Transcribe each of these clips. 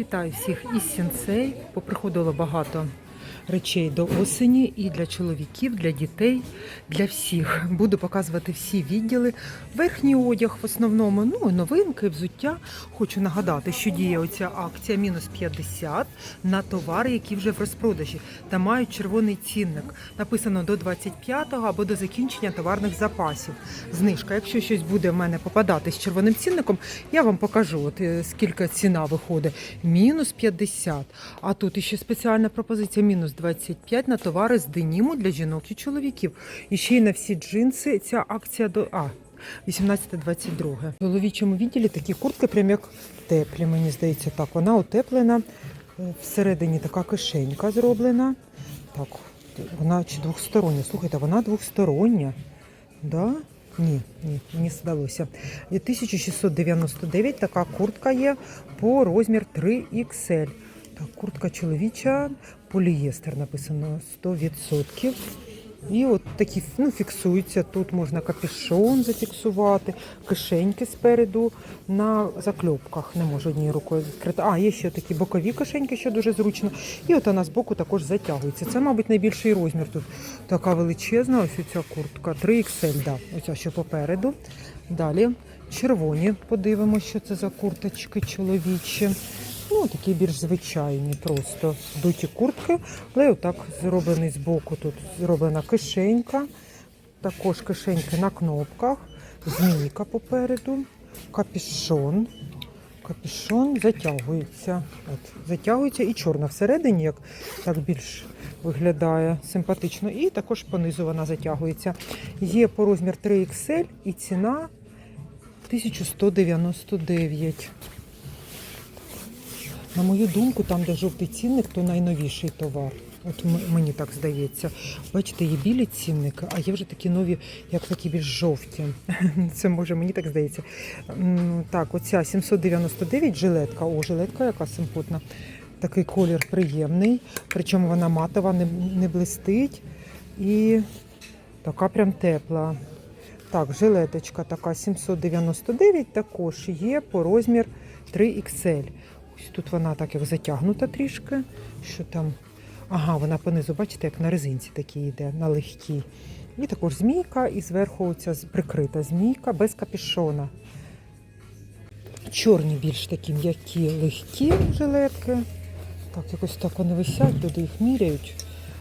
Вітаю всіх із сінцей. Поприходило багато речей до осені і для чоловіків, для дітей, для всіх. Буду показувати всі відділи. Верхній одяг в основному, ну новинки, взуття. Хочу нагадати, що діє оця акція мінус 50 на товари, які вже в розпродажі та мають червоний цінник. Написано до 25-го або до закінчення товарних запасів. Знижка. Якщо щось буде в мене попадати з червоним цінником, я вам покажу, от е, скільки ціна виходить. Мінус 50. А тут іще спеціальна пропозиція мінус 25 на товари з деніму для жінок і чоловіків. І ще й на всі джинси ця акція до. А, 18-22. В чоловічому відділі такі куртки, прям як теплі, мені здається, так. Вона утеплена. Е, Всередині така кишенька зроблена. Так, вона чи двохстороння. Слухайте, вона двохстороння. Да? Ні, ні, мені здалося. 1699 така куртка є по розмір 3XL. Так, куртка чоловіча, полієстер написано 100%. І от такі ну, фіксуються. Тут можна капюшон зафіксувати, кишеньки спереду на закльопках. Не можу однією рукою відкрити. А, є ще такі бокові кишеньки, що дуже зручно. І от вона збоку також затягується. Це, мабуть, найбільший розмір. Тут така величезна, ось ця куртка. 3XL, да. Оця що попереду. Далі червоні. Подивимося, що це за курточки чоловічі. Ну, такі більш звичайні, просто дуті куртки, але отак зроблений збоку. Тут зроблена кишенька, також кишеньки на кнопках, змійка попереду, капюшон. Капюшон затягується. От, затягується і чорна всередині, як так більш виглядає симпатично. І також понизу вона затягується. Є по розмір 3XL і ціна 1199. На мою думку, там, де жовтий цінник, то найновіший товар. От мені так здається. Бачите, є білі цінники, а є вже такі нові, як такі більш жовті. Це може мені так здається. Так, оця 799 жилетка. О, жилетка яка симпотна. Такий колір приємний. Причому вона матова, не, не блистить. І така прям тепла. Так, жилеточка така 799 також є по розмір 3XL. Тут вона так як затягнута трішки. Що там? Ага, вона понизу, бачите, як на резинці такі йде, на легкій. І також змійка, і зверху оця прикрита змійка без капішона. Чорні більш такі м'які, легкі жилетки. Так, якось так вони висять, туди їх міряють.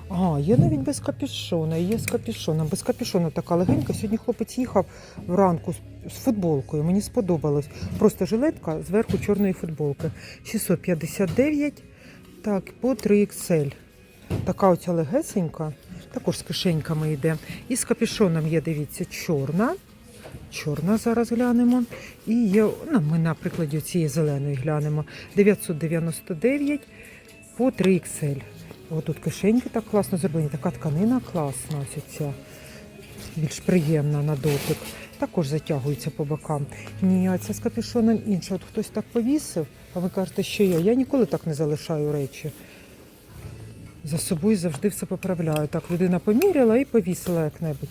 А, є навіть без капюшона, є з капюшоном. Без капюшона така легенька. Сьогодні хлопець їхав вранку з, футболкою. Мені сподобалось. Просто жилетка зверху чорної футболки. 659, так, по 3XL. Така оця легесенька, також з кишеньками йде. І з капюшоном є, дивіться, чорна. Чорна зараз глянемо. І є, ну, ми на прикладі цієї зеленої глянемо. 999 по 3XL. Ось тут кишеньки так класно зроблені. Така тканина класна, ось ця. Більш приємна на дотик. Також затягується по бокам. Ні, а це з капюшоном інше. От хтось так повісив, а ви кажете, що я. Я ніколи так не залишаю речі. За собою завжди все поправляю. Так, людина поміряла і повісила як-небудь.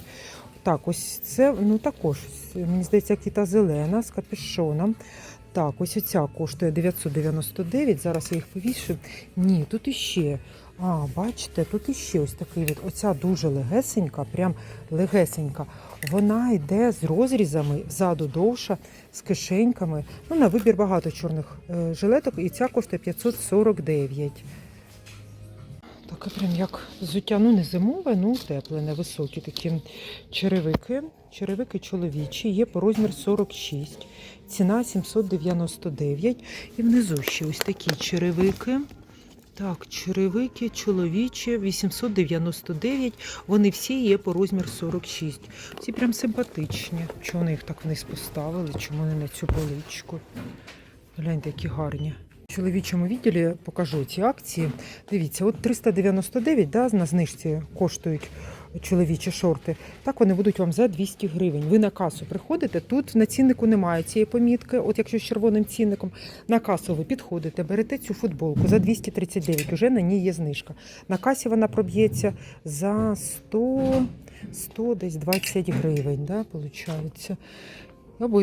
Так, ось це, ну також, мені здається, як і та зелена з капюшоном. Так, ось оця коштує 999. Зараз я їх повішу. Ні, тут іще. А, бачите, тут іще ось такий від. Оця дуже легесенька, прям легесенька. Вона йде з розрізами, ззаду довша, з кишеньками. Ну, на вибір багато чорних е, жилеток, і ця коштує 549. Таке прям як взуття, ну не зимове, ну утеплене, високі такі черевики. Черевики чоловічі, є по розмір 46, ціна 799. І внизу ще ось такі черевики. Так, черевики чоловічі 899. Вони всі є по розмір 46. Ці прям симпатичні. Чому вони їх так вниз поставили? Чому не на цю поличку? Гляньте, які гарні. В чоловічому відділі покажу ці акції. Дивіться, от 399 да, на знижці коштують чоловічі шорти. Так вони будуть вам за 200 гривень. Ви на касу приходите. Тут на ціннику немає цієї помітки. От якщо з червоним цінником на касу ви підходите, берете цю футболку за 239, уже на ній є знижка. На касі вона проб'ється за 100, 100 десь 20 гривень, да, виходить.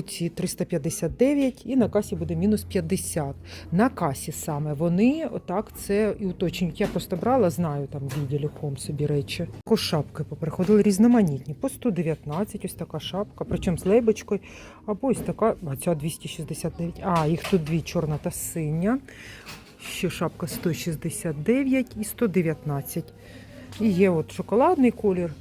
Ці 359 і на касі буде мінус 50. На касі саме вони отак це і уточнюють. Я просто брала, знаю там в відділі хом собі речі. Також шапки поприходили різноманітні. По 119 ось така шапка, причому з лейбочкою. Або ось така, а ця 269. А, їх тут дві чорна та синя. Ще шапка 169 і 119. І є от шоколадний колір.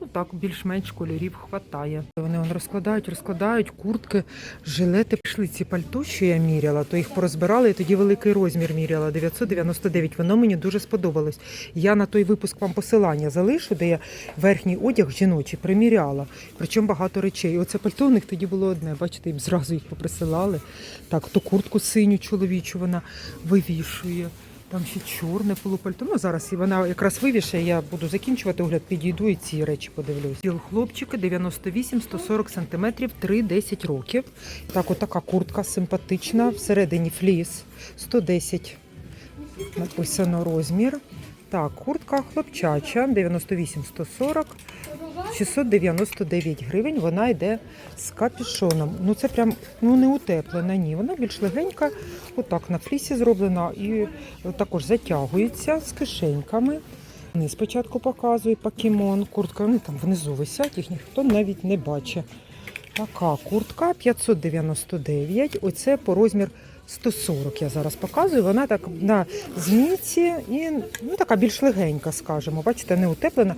Ну так, більш-менш кольорів хватає. Вони вон розкладають, розкладають куртки, жилети. Пішли ці пальто, що я міряла, то їх порозбирали, і тоді великий розмір міряла 999. Воно мені дуже сподобалось. Я на той випуск вам посилання залишу, де я верхній одяг жіночий приміряла. Причому багато речей. Оце пальто у них тоді було одне. Бачите, їм зразу їх поприсилали. Так, то куртку синю чоловічу вона вивішує. Там ще чорне полупальто. Ну зараз і вона якраз вивішає. Я буду закінчувати огляд, підійду і ці речі подивлюсь. Біл хлопчики 98-140 см, 3-10 років. Так, отака куртка симпатична. Всередині фліс 110 написано розмір. Так, куртка хлопчача 98-140. 699 гривень. Вона йде з капюшоном. Ну це прям ну не утеплена, ні. Вона більш легенька, отак на флісі зроблена і також затягується з кишеньками. Вони спочатку показують покемон, куртка, вони там внизу висять, їх ніхто навіть не бачить. Така куртка 599. Оце по розмір 140 я зараз показую. Вона так на змійці і ну, така більш легенька, скажімо. Бачите, не утеплена.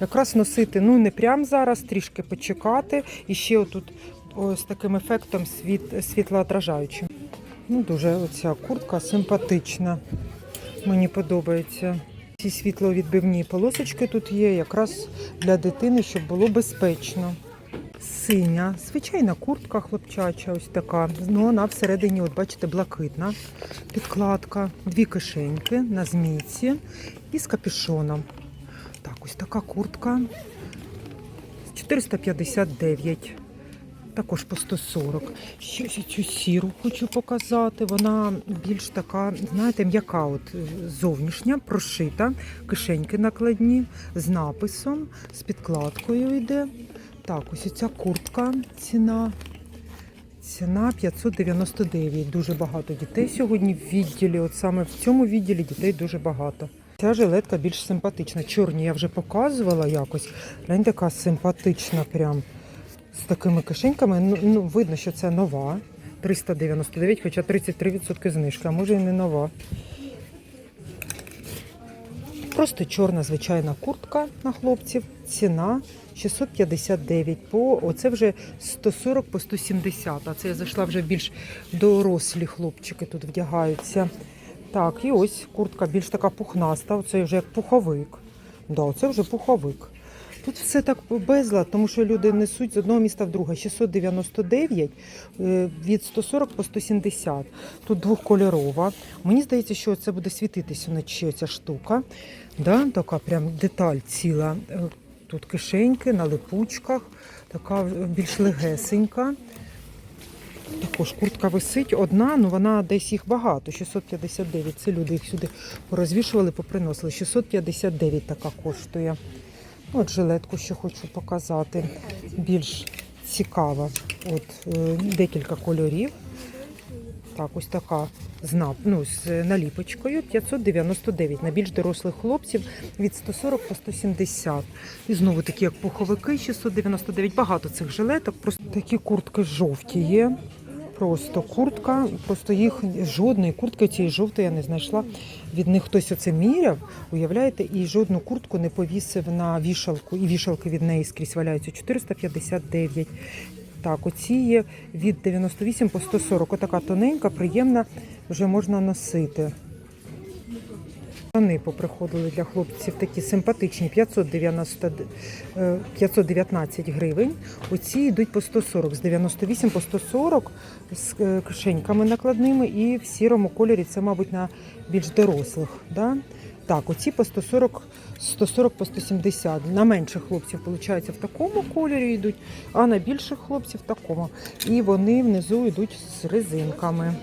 Якраз носити ну не прямо зараз, трішки почекати. І ще отут ось таким ефектом світ, світлоотражаючим. Ну, дуже оця куртка симпатична. Мені подобається. Ці світловідбивні полосочки тут є якраз для дитини, щоб було безпечно. Синя, звичайна куртка хлопчача, ось така. Ну, вона всередині, от бачите, блакитна підкладка, дві кишеньки на змійці і з капюшоном. Так, ось така куртка. 459. Також по 140. Ще цю сіру хочу показати. Вона більш така, знаєте, м'яка, от зовнішня, прошита, кишеньки накладні, з написом, з підкладкою йде. Так, ось ця куртка, ціна. Ціна 599. Дуже багато дітей сьогодні в відділі. От саме в цьому відділі дітей дуже багато. Ця жилетка більш симпатична. Чорні я вже показувала якось. Глянь, така симпатична, прям з такими кишеньками. Ну, ну, видно, що це нова. 399, хоча 33% знижки, а може і не нова. Просто чорна звичайна куртка на хлопців. Ціна 659 по оце вже 140 по 170. А це я зайшла вже більш дорослі хлопчики тут вдягаються. Так, і ось куртка більш така пухнаста. Оце вже як пуховик. Да, це вже пуховик. Тут все так безлад, тому що люди несуть з одного міста в друге. 699 е, від 140 по 170. Тут двохкольорова. Мені здається, що це буде світитися вночі ця штука. Да? Така прям деталь ціла. Тут кишеньки на липучках, така більш легесенька. Також куртка висить одна, ну вона десь їх багато. 659. Це люди їх сюди порозвішували, поприносили. 659 така коштує. От жилетку ще хочу показати. Більш цікава. От е, декілька кольорів. Так, ось така з, ну, з наліпочкою 599 на більш дорослих хлопців від 140 по 170. І знову такі, як пуховики, 699. Багато цих жилеток. Просто такі куртки жовті є. Просто куртка, просто їх жодної куртки цієї жовтої я не знайшла. Від них хтось оце міряв, уявляєте, і жодну куртку не повісив на вішалку, і вішалки від неї скрізь валяються 459. Так, оці є від 98 по 140. Отака тоненька, приємна, вже можна носити. Вони поприходили для хлопців такі симпатичні 590, е, 519 гривень. Оці йдуть по 140, з 98 по 140 з е, кишеньками накладними і в сірому кольорі це, мабуть, на більш дорослих. Да? Так, оці по 140, 140 по 170. На менших хлопців, виходить, в такому кольорі йдуть, а на більших хлопців в такому. І вони внизу йдуть з резинками.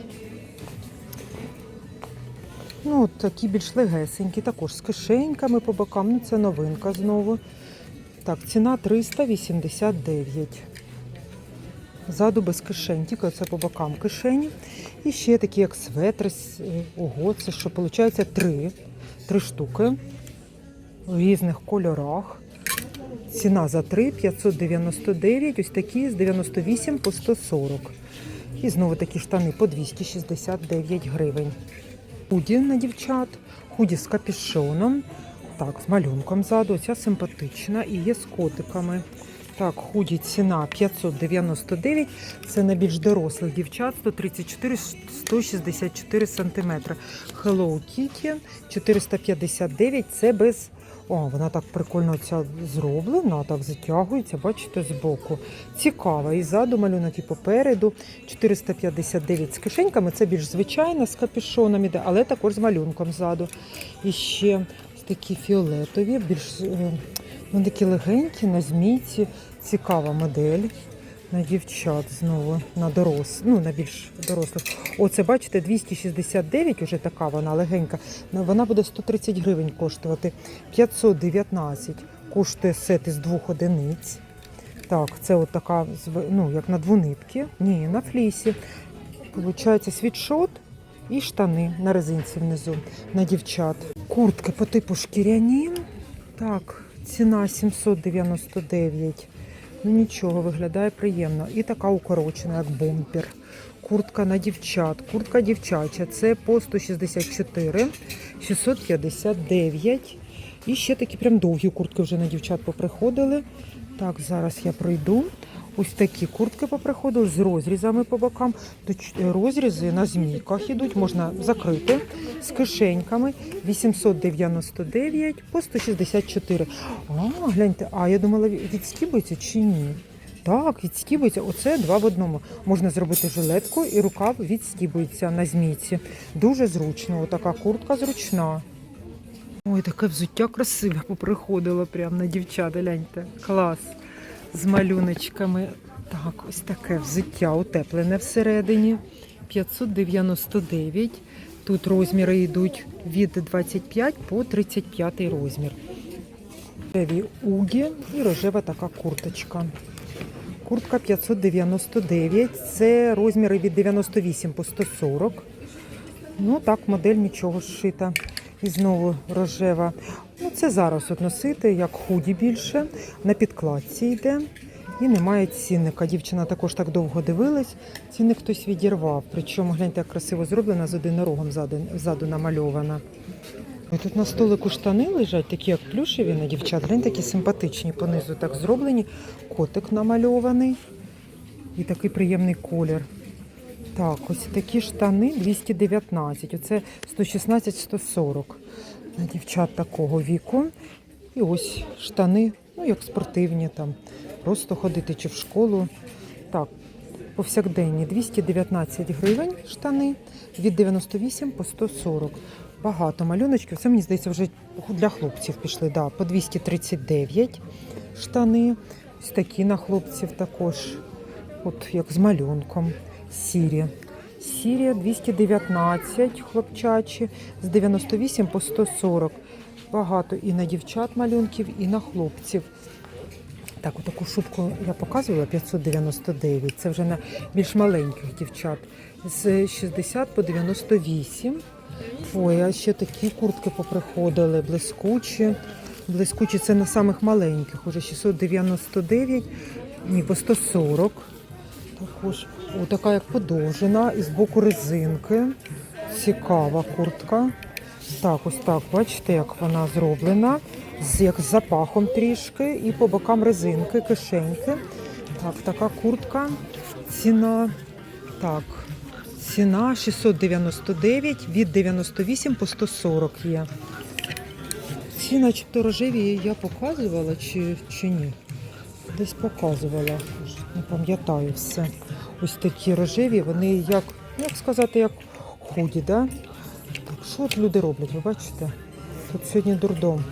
Ну, такі більш легесенькі, також з кишеньками по бокам. Ну, це новинка знову. Так, ціна 389. Ззаду без кишень, тільки це по бокам кишені. І ще такі, як светри. е, Ого, це що виходить три. Три штуки в різних кольорах. Ціна за 3 599, ось такі з 98 по 140. І знову такі штани по 269 гривень. Худі на дівчат, худі з капюшоном, так, з малюнком ззаду, ця симпатична і є з котиками. Так, худі ціна 599, це на більш дорослих дівчат, 134-164 см. Hello Kitty 459, це без... О, вона так прикольно ця зроблена, так затягується, бачите, збоку. Цікава. І ззаду малюнок, і попереду. 459 з кишеньками. Це більш звичайна, з капюшоном іде, але також з малюнком ззаду. І ще такі фіолетові, більш е, вони такі легенькі, на змійці. Цікава модель. На дівчат знову на дорос, ну на більш дорослих. Оце бачите, 269, уже така вона легенька. Вона буде 130 гривень коштувати. 519 коштує сет із двох одиниць. Так, це от така, ну, як на двонитки. Ні, на флісі. Получається світшот і штани на резинці внизу на дівчат. Куртки по типу шкіряні. Так, ціна 799. Ну нічого, виглядає приємно. І така укорочена, як бомпер. Куртка на дівчат. Куртка дівчача. Це по 164, 659. І ще такі прям довгі куртки вже на дівчат поприходили. Так, зараз я пройду. Ось такі куртки поприходили з розрізами по бокам. Розрізи на змійках ідуть, можна закрити з кишеньками. 899 по 164. А, гляньте, а я думала, відстібується чи ні? Так, відстібується. Оце два в одному. Можна зробити жилетку і рукав відстібується на змійці. Дуже зручно. Отака куртка зручна. Ой, таке взуття красиве поприходило прямо на дівчат, гляньте. Клас. З малюночками. Так, ось таке взуття утеплене всередині. 599. Тут розміри йдуть від 25 по 35 розмір. Рожеві угі і рожева така курточка. Куртка 599. Це розміри від 98 по 140. Ну так, модель нічого зшита. І знову рожева. Ну, це зараз от носити, як худі більше. На підкладці йде. І немає цінника. Дівчина також так довго дивилась. Цінник хтось відірвав. Причому гляньте, як красиво зроблена з одинорогом ззаду, намальована. Ой, Тут на столику штани лежать, такі як плюшеві на дівчат. Глянь, такі симпатичні понизу так зроблені. Котик намальований. І такий приємний колір. Так, ось такі штани 219. Оце 116-140 на дівчат такого віку. І ось штани, ну як спортивні там. Просто ходити чи в школу. Так, повсякденні 219 гривень штани від 98 по 140. Багато малюночків. Це мені здається вже для хлопців пішли. Да, по 239 штани. Ось такі на хлопців також. От як з малюнком. Сірі. Сірія 219 хлопчачі, з 98 по 140. Багато і на дівчат малюнків, і на хлопців. Так, таку шубку я показувала 599. Це вже на більш маленьких дівчат. З 60 по 98. Ой, а ще такі куртки поприходили, блискучі. Блискучі це на самих маленьких, уже 699, ні, по 140. Також така як подовжена, і з боку резинки. Цікава куртка. Так, ось так, бачите, як вона зроблена. З як з запахом трішки, і по бокам резинки, кишеньки. Так, така куртка. Ціна. Так, ціна 699 від 98 по 140 є. Ці начебто рожеві я показувала чи, чи ні? Десь показувала, не пам'ятаю все. Ось такі рожеві, вони як, як сказати, як худі, да? Так, що от люди роблять, ви бачите? Тут сьогодні дурдом.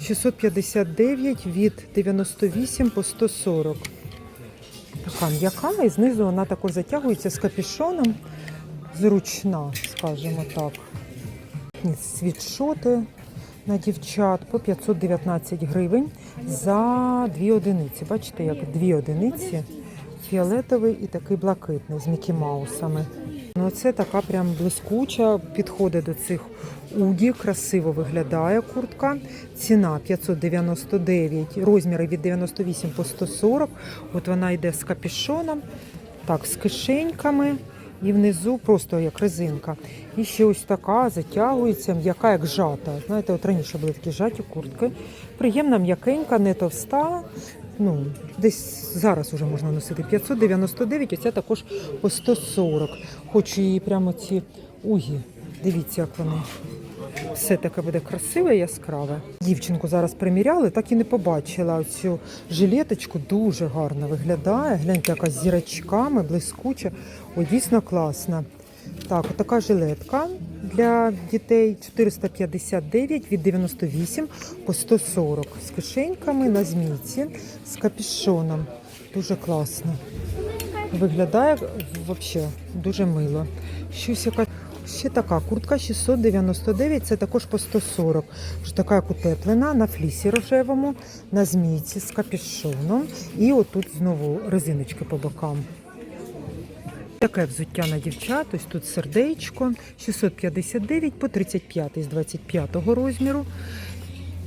659 від 98 по 140. Така м'яка, і знизу вона також затягується з капюшоном. Зручна, скажімо так. Світшоти на дівчат по 519 гривень за дві одиниці. Бачите, як дві одиниці фіолетовий і такий блакитний з Мікі Маусами. Ну, це така прям блискуча, підходить до цих угі, красиво виглядає куртка. Ціна 599, розміри від 98 по 140. От вона йде з капюшоном, так, з кишеньками. І внизу просто як резинка. І ще ось така затягується, м'яка, як жата. Знаєте, от раніше були такі жаті куртки. Приємна, м'якенька, не товста. Ну, десь зараз вже можна носити 599, оця також по 140. Хочу її прямо ці угі. Дивіться, як вони. Все таке буде красиве, яскраве. Дівчинку зараз приміряли, так і не побачила цю жилеточку. Дуже гарно виглядає. Гляньте, яка з зірочками, блискуча. Ой, дійсно класна. Так, така жилетка для дітей 459 від 98 по 140 з кишеньками на змійці, з капюшоном. Дуже класно. Виглядає взагалі дуже мило. Щось яка ще така куртка 699, це також по 140. Вже така як утеплена на флісі рожевому, на змійці з капюшоном. І отут знову резиночки по бокам. Таке взуття на дівчат, ось тут сердечко 659 по 35 з 25 розміру.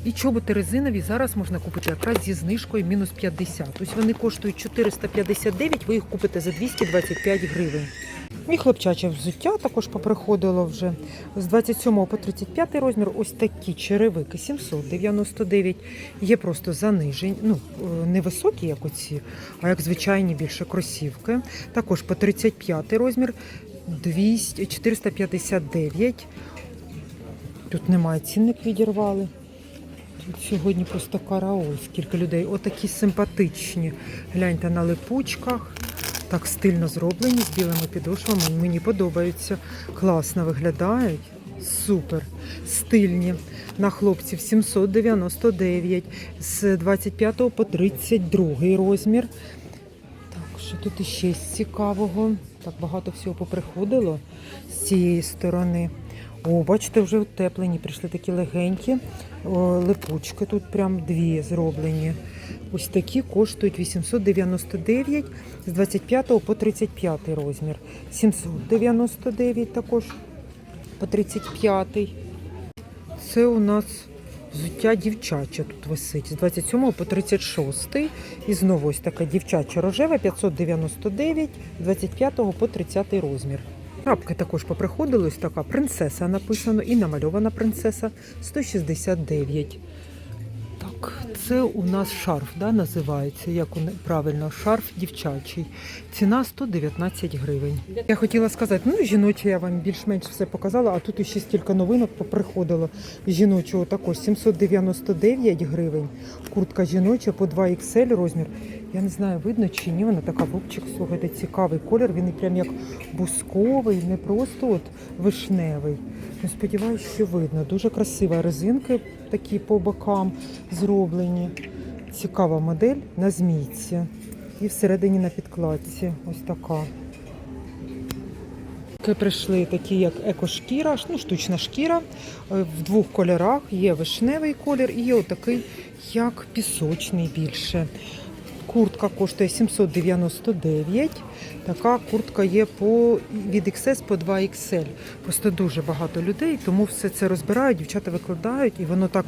І чоботи резинові зараз можна купити якраз зі знижкою мінус 50. Ось вони коштують 459, ви їх купите за 225 гривень. І хлопчаче взуття також поприходило вже з 27 по 35 розмір. Ось такі черевики 799. Є просто занижені, ну е, не як оці, а як звичайні більше кросівки. Також по 35 розмір 200, 459. Тут немає цінник відірвали. Сьогодні просто караул, скільки людей. Отакі симпатичні. Гляньте на липучках. Так стильно зроблені з білими підошвами. Мені подобаються. Класно виглядають. Супер. Стильні. На хлопців 799 з 25 по 32 розмір. Так, що тут іще з цікавого? Так багато всього поприходило з цієї сторони. О, бачите, вже утеплені, прийшли такі легенькі липучки. Тут прям дві зроблені. Ось такі коштують 899 з 25 по 35 розмір. 799 також по 35. Це у нас взуття дівчаче тут висить з 27 по 36. І знову ось така дівчача рожева 599 з 25 по 30 розмір. Крапки також поприходили, ось така принцеса написано і намальована принцеса 169. Так, це у нас шарф, да, називається, як правильно, шарф дівчачий. Ціна 119 гривень. Я хотіла сказати, ну жіноче я вам більш-менш все показала, а тут ще стільки новинок поприходило. Жіночого також 799 гривень. Куртка жіноча по 2 XL розмір. Я не знаю, видно чи ні, вона така вовчик, слухайте, цікавий колір. Він прям як бусковий, не просто от вишневий. Ну, сподіваюся, що видно. Дуже красива резинки такі по бокам зроблені. Цікава модель на змійці. І всередині на підкладці. Ось така. Прийшли такі, як екошкіра, ну, штучна шкіра е, в двох кольорах. Є вишневий колір і є отакий, як пісочний більше. Куртка коштує 799. Така куртка є по від XS по 2 XL. Просто дуже багато людей, тому все це розбирають, дівчата викладають, і воно так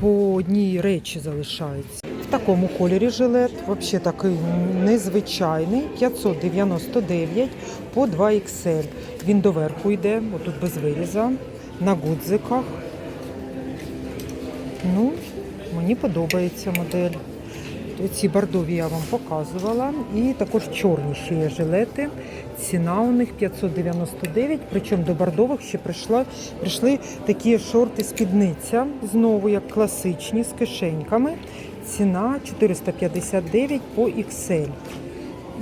по одній речі залишається. В такому кольорі жилет, взагалі такий незвичайний, 599 по 2 XL. Він доверху йде, отут без виріза, на гудзиках. Ну, мені подобається модель. Ці бордові я вам показувала. І також чорні ще є жилети. Ціна у них 599, причому до бордових ще прийшла, прийшли такі шорти спідниця, знову як класичні, з кишеньками. Ціна 459 по XL.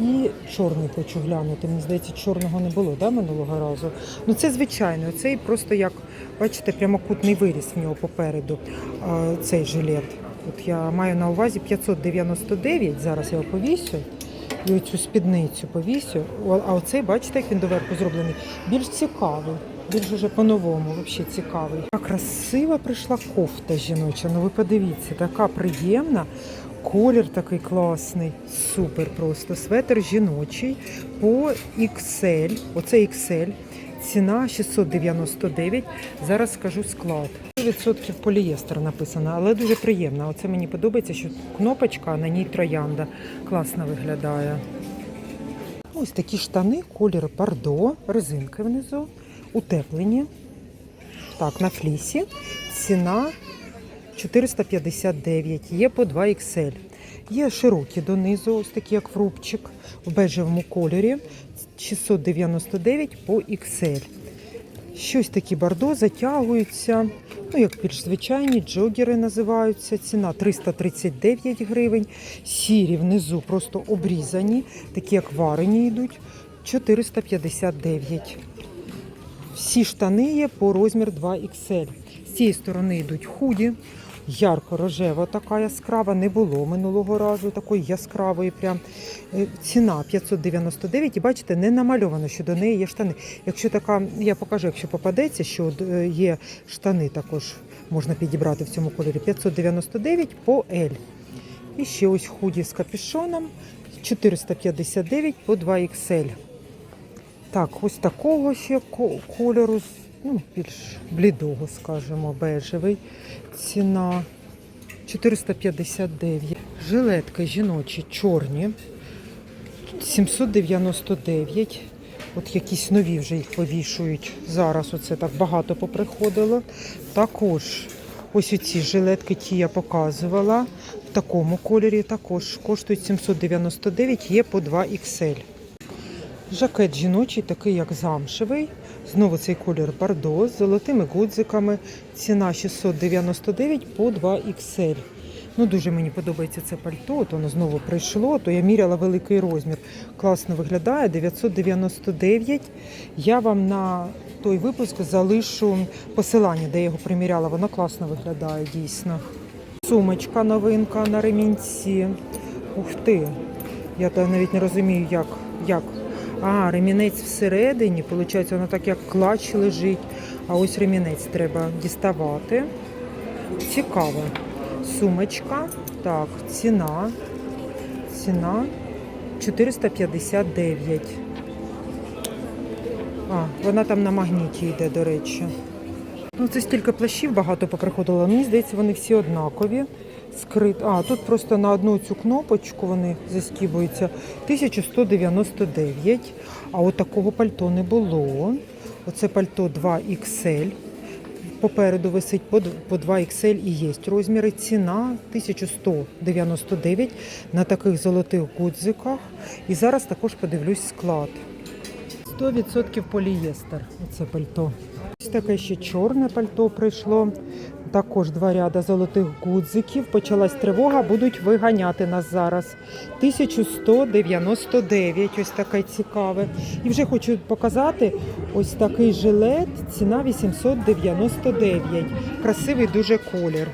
І чорний хочу глянути. Мені здається, чорного не було да, минулого разу. Ну це звичайно, цей просто як, бачите, прямокутний виріс в нього попереду, цей жилет. От я маю на увазі 599, зараз я його повісю. І оцю спідницю повісю. А оцей, бачите, як він доверху зроблений. Більш цікавий, більш уже по-новому, взагалі цікавий. Така красива прийшла кофта жіноча. Ну ви подивіться, така приємна. Колір такий класний. Супер просто. Светр жіночий по XL. Оце XL. Ціна 699. Зараз скажу склад. 100% полієстер написано, але дуже приємно. Оце мені подобається, що кнопочка, на ній троянда. Класно виглядає. Ось такі штани, колір бордо, резинки внизу, утеплені. Так, на флісі. Ціна 459, є по 2 XL. Є широкі донизу, ось такі як фрубчик в бежевому кольорі. 699 по XL. Щось такі бордо затягуються. Ну, як більш звичайні, джогери називаються. Ціна 339 гривень. Сірі внизу просто обрізані, такі як варені йдуть. 459. Всі штани є по розмір 2XL. З цієї сторони йдуть худі. Ярко-рожева така яскрава, не було минулого разу такої яскравої. Прям. Е, Ціна 599 і бачите, не намальовано, що до неї є штани. Якщо така, я покажу, якщо попадеться, що е, є штани також можна підібрати в цьому кольорі. 599 по L. І ще ось худі з капюшоном 459 по 2XL. Так, ось такого ще кольору, ну, більш блідого, скажімо, бежевий. Ціна 459. Жилетки жіночі чорні. 799. От якісь нові вже їх повішують. Зараз оце так багато поприходило. Також ось оці жилетки, ті я показувала. В такому кольорі також коштують 799, є по 2 XL. Жакет жіночий, такий як замшевий. Знову цей колір бордо з золотими гудзиками. Ціна 699 по 2 XL. Ну, дуже мені подобається це пальто. От воно знову прийшло, то я міряла великий розмір. Класно виглядає. 999. Я вам на той випуск залишу посилання, де я його приміряла. Воно класно виглядає дійсно. Сумочка новинка на ремінці. Ух ти! Я навіть не розумію, як. як. А, ремінець всередині, виходить, воно так як клач лежить. А ось ремінець треба діставати. Цікаво. Сумочка. Так, ціна. Ціна 459. А, вона там на магніті йде, до речі. Ну, це стільки плащів багато поприходило. Мені здається, вони всі однакові. Скрит... А, тут просто на одну цю кнопочку вони заскібуються. 1199. А от такого пальто не було. Оце пальто 2XL. Попереду висить по 2XL і є розміри. Ціна 1199 на таких золотих гудзиках. І зараз також подивлюсь склад. 100% полієстер. Оце пальто. Ось таке ще чорне пальто прийшло. Також два ряда золотих гудзиків. Почалась тривога, будуть виганяти нас зараз. 1199, ось таке цікаве. І вже хочу показати ось такий жилет. Ціна 899. Красивий дуже колір.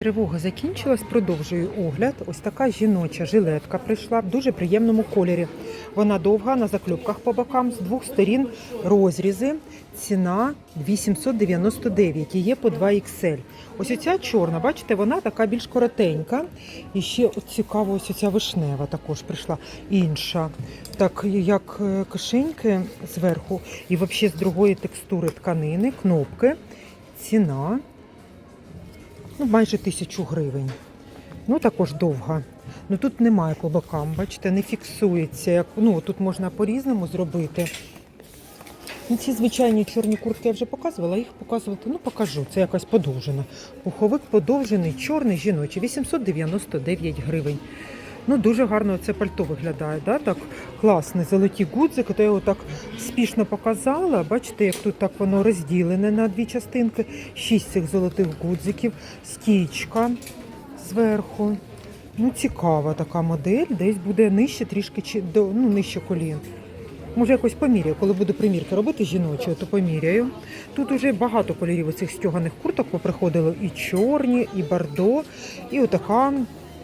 Тривога закінчилась, продовжую огляд. Ось така жіноча жилетка прийшла в дуже приємному кольорі. Вона довга на закльопках по бокам, з двох сторін розрізи. Ціна 899 і є по 2 XL. Ось оця чорна, бачите, вона така більш коротенька. І ще цікаво, ось оця вишнева також прийшла інша. Так, як е, кишеньки зверху, і взагалі з другої текстури тканини, кнопки. Ціна ну, майже тисячу гривень. Ну, також довга. Ну тут немає по бокам, бачите, не фіксується. Як, ну, тут можна по-різному зробити. Ну, ці звичайні чорні куртки я вже показувала, їх показувати, ну покажу. Це якась подовжена. Пуховик подовжений, чорний, жіночий, 899 гривень. Ну, дуже гарно це пальто виглядає, да? так класний золоті гудзики. То я його так спішно показала. Бачите, як тут так воно розділене на дві частинки. Шість цих золотих гудзиків, стічка зверху. Ну, цікава така модель, десь буде нижче трішки чи до ну, нижче колін. Може, якось поміряю, коли буду примірки робити жіночі, то поміряю. Тут уже багато кольорів оцих стяганих курток поприходило. І чорні, і бордо, і отака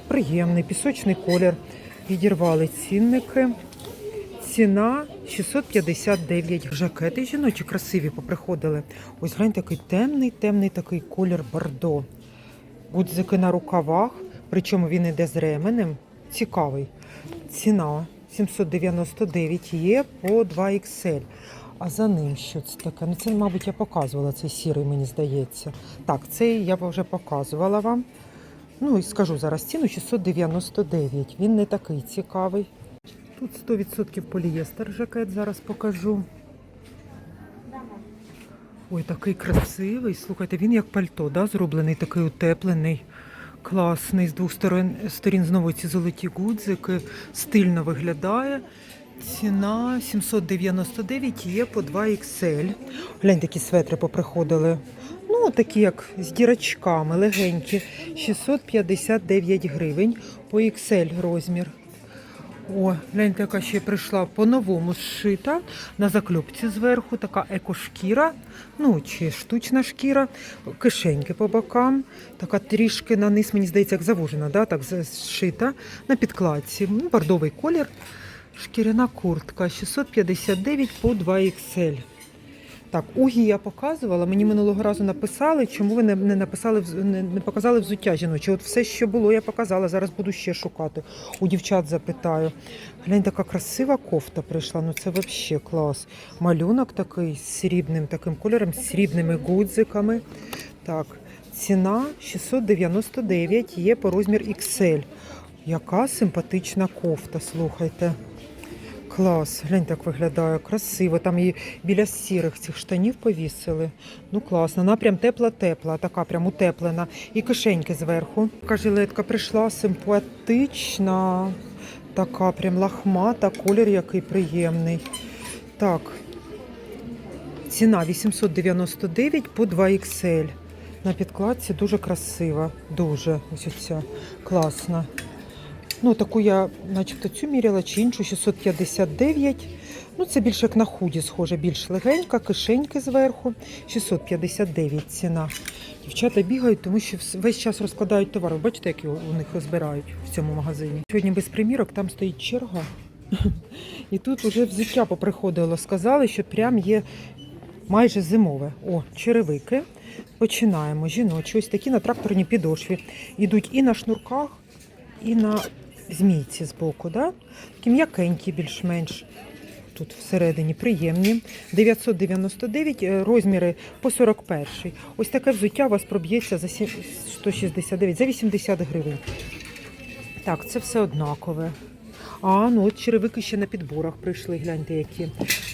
приємний пісочний колір. Відірвали цінники. Ціна 659 жакети жіночі красиві поприходили. Ось глянь, такий темний, темний такий колір бордо. Гудзики на рукавах. Причому він іде з ременем. Цікавий. Ціна 799 є по 2XL. А за ним що це таке? Ну це, мабуть, я показувала цей сірий, мені здається. Так, цей я вже показувала вам. Ну і скажу зараз ціну 699. Він не такий цікавий. Тут 100% полієстер жакет, зараз покажу. Ой, такий красивий. Слухайте, він як пальто, да, зроблений, такий утеплений, класний. З двох сторон, сторін знову ці золоті гудзики. Стильно виглядає. Ціна 799 є по 2XL. Глянь, такі светри поприходили. Ну, такі як з дірочками, легенькі. 659 гривень по XL розмір. О, гляньте, яка ще прийшла по-новому зшита на закльопці зверху, така екошкіра, ну чи штучна шкіра, кишеньки по бокам, така трішки на низ, мені здається, як завужена, да? так зшита на підкладці. Ну, бордовий колір, шкіряна куртка, 659 по 2XL. Так, угі я показувала. Мені минулого разу написали, чому ви не, не написали не, не показали взуття жіноче. От все, що було, я показала. Зараз буду ще шукати. У дівчат запитаю. Глянь, така красива кофта прийшла. Ну це взагалі клас. Малюнок такий з срібним таким кольором, з срібними гудзиками. Так, ціна 699 є по розмір XL. Яка симпатична кофта, слухайте. Клас, глянь, так виглядає, красиво. Там її біля сірих цих штанів повісили. Ну класно. Вона прям тепла-тепла, така прям утеплена. І кишеньки зверху. Така жилетка прийшла симпатична, така прям лахмата, колір який приємний. Так, ціна 899 по 2XL. На підкладці дуже красива, дуже ось ця класна. Ну, таку я, начебто, цю міряла чи іншу 659. Ну, це більше як на худі схоже, більш легенька, кишеньки зверху. 659 ціна. Дівчата бігають, тому що весь час розкладають товар. Ви Бачите, як у них розбирають в цьому магазині. Сьогодні без примірок, там стоїть черга. І тут вже взуття поприходило. Сказали, що прям є майже зимове. О, черевики. Починаємо. Жіночі, ось такі на тракторній підошві. Ідуть і на шнурках, і на змійці збоку. Да? Такі м'якенькі більш-менш. Тут всередині приємні. 999 е, розміри по 41. Ось таке взуття у вас проб'ється за 169, за 80 гривень. Так, це все однакове. А, ну от черевики ще на підборах прийшли, гляньте які.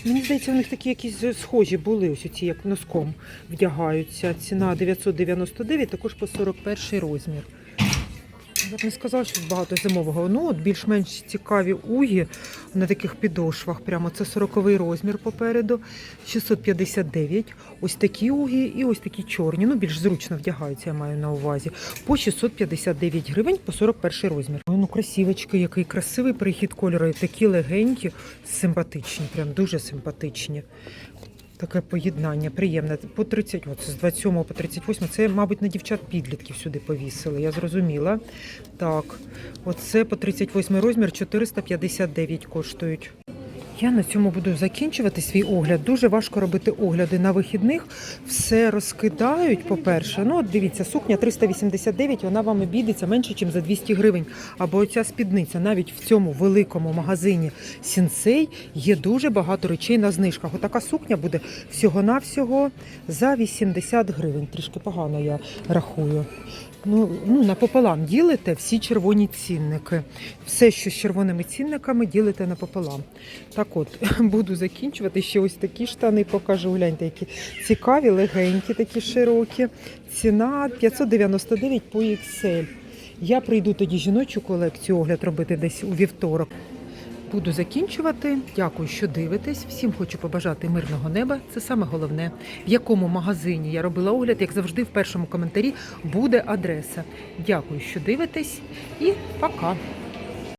Мені здається, у них такі якісь схожі були, ось ці як носком вдягаються. Ціна 999, також по 41 розмір. Я б не сказала, що багато зимового. Ну, от більш-менш цікаві угі на таких підошвах. Прямо це 40 розмір попереду, 659. Ось такі угі і ось такі чорні. Ну, більш зручно вдягаються, я маю на увазі. По 659 гривень по 41 розмір. Ну, красивочки, який красивий перехід кольору. Такі легенькі, симпатичні, прям дуже симпатичні. Таке поєднання приємне. По 30, от з 27 по 38, це, мабуть, на дівчат підлітків сюди повісили, я зрозуміла. Так, оце по 38 розмір 459 коштують. Я на цьому буду закінчувати свій огляд. Дуже важко робити огляди на вихідних. Все розкидають, по-перше. Ну, от дивіться, сукня 389, вона вам обійдеться менше, ніж за 200 гривень. Або оця спідниця. Навіть в цьому великому магазині Сінсей є дуже багато речей на знижках. Отака сукня буде всього-навсього за 80 гривень. Трішки погано я рахую. Ну, ну, напополам ділите всі червоні цінники. Все, що з червоними цінниками, ділите напополам. Так от, буду закінчувати. Ще ось такі штани покажу. Гляньте, які цікаві, легенькі, такі широкі. Ціна 599 по XL. Я прийду тоді жіночу колекцію огляд робити десь у вівторок. Буду закінчувати. Дякую, що дивитесь. Всім хочу побажати мирного неба. Це саме головне. В якому магазині я робила огляд, як завжди, в першому коментарі буде адреса. Дякую, що дивитесь, і пока.